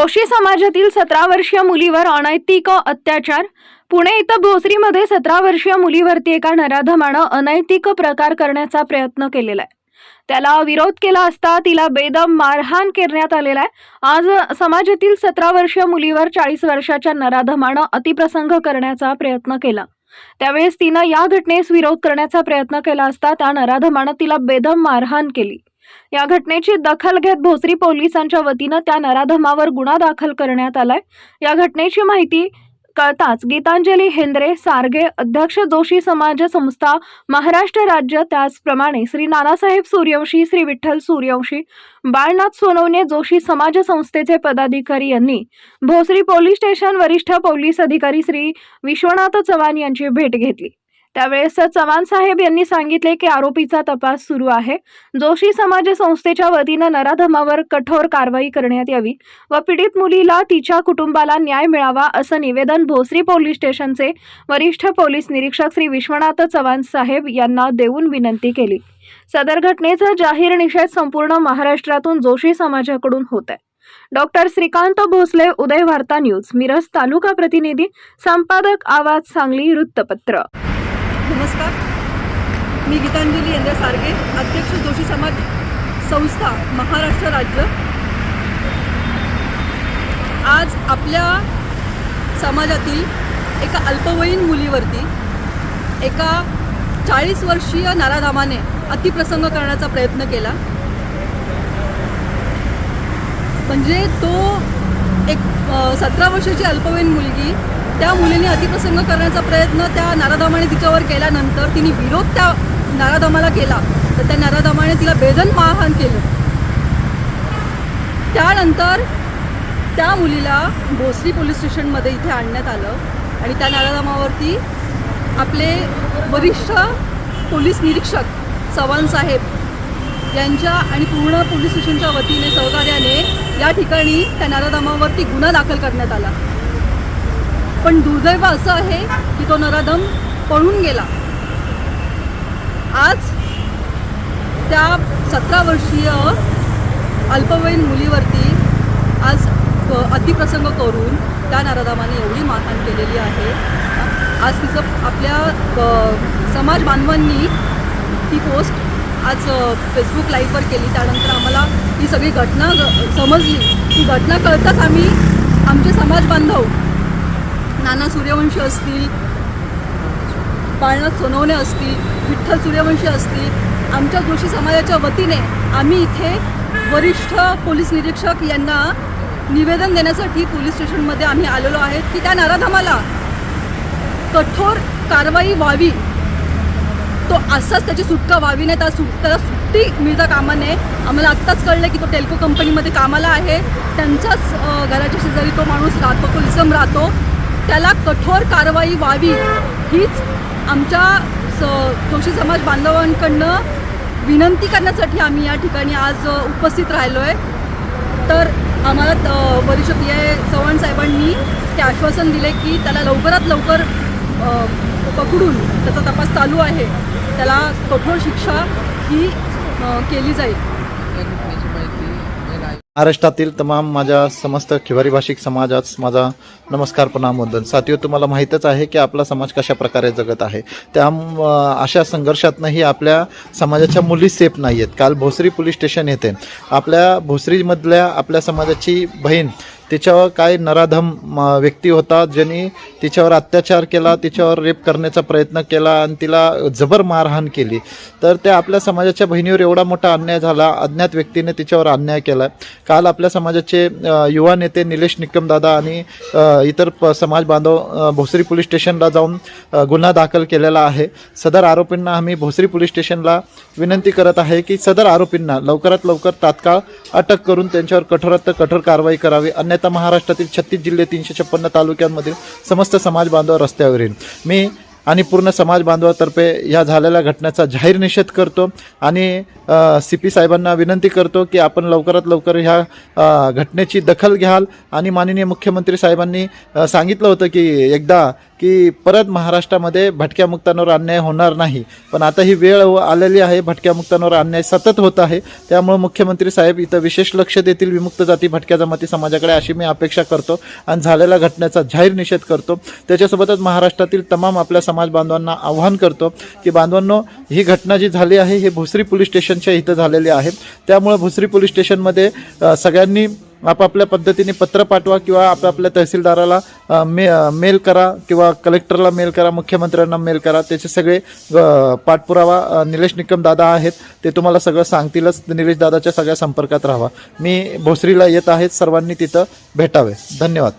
जोशी समाजातील सतरा वर्षीय मुलीवर अनैतिक अत्याचार. पुणे इथं भोसरीमध्ये सतरा वर्षीय मुलीवरती एका नराधमानं अनैतिक प्रकार करण्याचा प्रयत्न केलेला आहे. त्याला विरोध केला असता तिला बेदम मारहाण करण्यात आलेला आहे. आज समाजातील सतरा वर्षीय मुलीवर चाळीस वर्षाच्या नराधमानं अतिप्रसंग करण्याचा प्रयत्न केला. त्यावेळेस तिनं या घटनेस विरोध करण्याचा प्रयत्न केला असता त्या नराधमानं तिला बेदम मारहाण केली. या घटनेची दखल घेत भोसरी पोलिसांच्या वतीनं त्या नराधमावर गुन्हा दाखल करण्यात आलाय. या घटनेची माहिती कळताच गीतांजली हेंद्रे सारगे अध्यक्ष जोशी समाज संस्था महाराष्ट्र राज्य त्याचप्रमाणे श्री नानासाहेब सूर्यवंशी श्री विठ्ठल सूर्यवंशी बाळनाथ सोनवणे जोशी समाज संस्थेचे पदाधिकारी यांनी भोसरी पोलीस स्टेशन वरिष्ठ पोलीस अधिकारी श्री विश्वनाथ चव्हाण यांची भेट घेतली. त्यावेळेस चव्हाण साहेब यांनी सांगितले की आरोपीचा तपास सुरू आहे. जोशी समाज संस्थेच्या वतीनं नराधमावर कठोर कारवाई करण्यात यावी व पीडित मुलीला तिच्या कुटुंबाला न्याय मिळावा असं निवेदन भोसरी पोलीस स्टेशनचे वरिष्ठ पोलीस निरीक्षक श्री विश्वनाथ चव्हाण साहेब यांना देऊन विनंती केली. सदर घटनेचा जाहीर निषेध संपूर्ण महाराष्ट्रातून जोशी समाजाकडून होत आहे. डॉक्टर श्रीकांत भोसले उदय वार्ता न्यूज मिरज तालुका प्रतिनिधी संपादक आवाज सांगली वृत्तपत्र. नमस्कार. मी गीतांजली यंदा सारगे अध्यक्ष जोशी समाज संस्था महाराष्ट्र राज्य. आज आपल्या समाजातील एका अल्पवयीन मुलीवरती एका चाळीस वर्षीय नाराधामाने अतिप्रसंग करण्याचा प्रयत्न केला. म्हणजे तो एक सतरा वर्षाची अल्पवयीन मुलगी त्या मुलीने अतिप्रसंग करण्याचा प्रयत्न त्या नाराधामाने तिच्यावर केल्यानंतर तिने विरोध त्या नाराधामाला केला. तर त्या नाराधामाने तिला बेदन मारहाण केलं. त्यानंतर त्या मुलीला भोसरी पोलीस स्टेशनमध्ये इथे आणण्यात आलं आणि त्या नाराधामावरती आपले वरिष्ठ पोलीस निरीक्षक चव्हाण साहेब यांच्या आणि पूर्ण पोलीस स्टेशनच्या वतीने सहकार्याने या ठिकाणी त्या नाराधामावरती गुन्हा दाखल करण्यात आला. पण दुर्दैव असं आहे की तो नराधम पळून गेला. आज त्या सतरा वर्षीय अल्पवयीन मुलीवरती आज अतिप्रसंग करून त्या नराधमाने एवढी मारहाण केलेली आहे. आज तिचं आपल्या समाज बांधवांनी ती पोस्ट आज फेसबुक लाईव्हवर केली. त्यानंतर आम्हाला ही सगळी घटना ग- समजली. ती घटना कळताच आम्ही आमचे समाज बांधव नाना सूर्यवंशी असतील बाळनाथ सोनवणे असतील विठ्ठल सूर्यवंशी असतील आमच्या जोशी समाजाच्या वतीने आम्ही इथे वरिष्ठ पोलीस निरीक्षक यांना निवेदन देण्यासाठी पोलीस स्टेशनमध्ये आम्ही आलेलो आहेत की त्या नाराधामाला कठोर कारवाई व्हावी. तो असाच त्याची सुटका व्हावी नाही त्या सुट त्याला सुट्टी मिळता कामा नये आम्हाला आत्ताच कळलं की तो टेल्को कंपनीमध्ये कामाला आहे. त्यांच्याच घराच्या शेजारी तो माणूस राहतो तो इसम राहतो. त्याला कठोर कारवाई व्हावी हीच आमच्या स जोशी समाज बांधवांकडनं विनंती करण्यासाठी आम्ही या ठिकाणी आज उपस्थित राहिलो आहे तर आम्हाला परिषद आय. चव्हाण साहेबांनी ते आश्वासन दिले की त्याला लवकरात लवकर पकडून त्याचा तपास चालू आहे. त्याला कठोर शिक्षा ही केली जाईल. महाराष्ट्रातील तमाम माझ्या समस्त खिवारी भाषिक समाजास माझा नमस्कार प्रणाम साथीओ तुम्हाला माहीतच आहे की आपला समाज कशा प्रकारे जगत आहे. त्या अशा संघर्षातनंही आपल्या समाजाच्या मुली सेफ नाही आहेत काल भोसरी पोलीस स्टेशन येथे आपल्या भोसरीमधल्या आपल्या समाजाची बहीण तिच्यावर काय नराधम व्यक्ती होता ज्यांनी तिच्यावर अत्याचार केला तिच्यावर रेप करण्याचा प्रयत्न केला आणि तिला जबर मारहाण केली. तर त्या आपल्या समाजाच्या बहिणीवर एवढा मोठा अन्याय झाला अज्ञात व्यक्तीने तिच्यावर अन्याय केला. काल आपल्या समाजाचे युवा नेते निलेश निकमदादा आणि इतर प समाज बांधव भोसरी पोलीस स्टेशनला जाऊन गुन्हा दाखल केलेला आहे. सदर आरोपींना आम्ही भोसरी पोलीस स्टेशनला विनंती करत आहे की सदर आरोपींना लवकरात लवकर तात्काळ अटक करून त्यांच्यावर कठोरात कठोर कारवाई करावी. अन्यथा महाराष्ट्रातील छत्तीस जिल्हे तीनशे छप्पन्न तालुक्यांमधील समस्त समाज बांधव रस्त्यावर येईल मी आणि पूर्ण समाज बांधवातर्फे या झालेल्या घटनेचा जाहीर निषेध करतो आणि सी पी साहेबांना विनंती करतो की आपण लवकरात लवकर ह्या घटनेची दखल घ्याल. आणि माननीय मुख्यमंत्री साहेबांनी सांगितलं होतं की एकदा की परत महाराष्ट्रामध्ये भटक्या मुक्तांवर अन्याय होणार नाही. पण आता ही वेळ व- आलेली आहे भटक्या मुक्तांवर अन्याय सतत होत आहे. त्यामुळे मुख्यमंत्री साहेब इथं विशेष लक्ष देतील. विमुक्त जाती भटक्या जमाती समाजाकडे अशी मी अपेक्षा करतो. आणि झालेल्या घटनेचा जाहीर निषेध करतो. त्याच्यासोबतच महाराष्ट्रातील तमाम आपल्या समाज बांधवांना आव्हान करतो की बांधवांनो ही घटना जी झाली आहे ही भोसरी पोलीस स्टेशनच्या इथं झालेली आहे. त्यामुळे भोसरी पोलीस स्टेशनमध्ये सगळ्यांनी आपापल्या पद्धतीने पत्र पाठवा किंवा आपापल्या तहसीलदाराला मे मेल करा किंवा कलेक्टरला मेल करा मुख्यमंत्र्यांना मेल करा. त्याचे सगळे पाठपुरावा निलेश निकम दादा आहेत. ते तुम्हाला सगळं सांगतीलच. निलेश दादाच्या सगळ्या संपर्कात राहावा. मी भोसरीला येत आहेत. सर्वांनी तिथं भेटावे. धन्यवाद.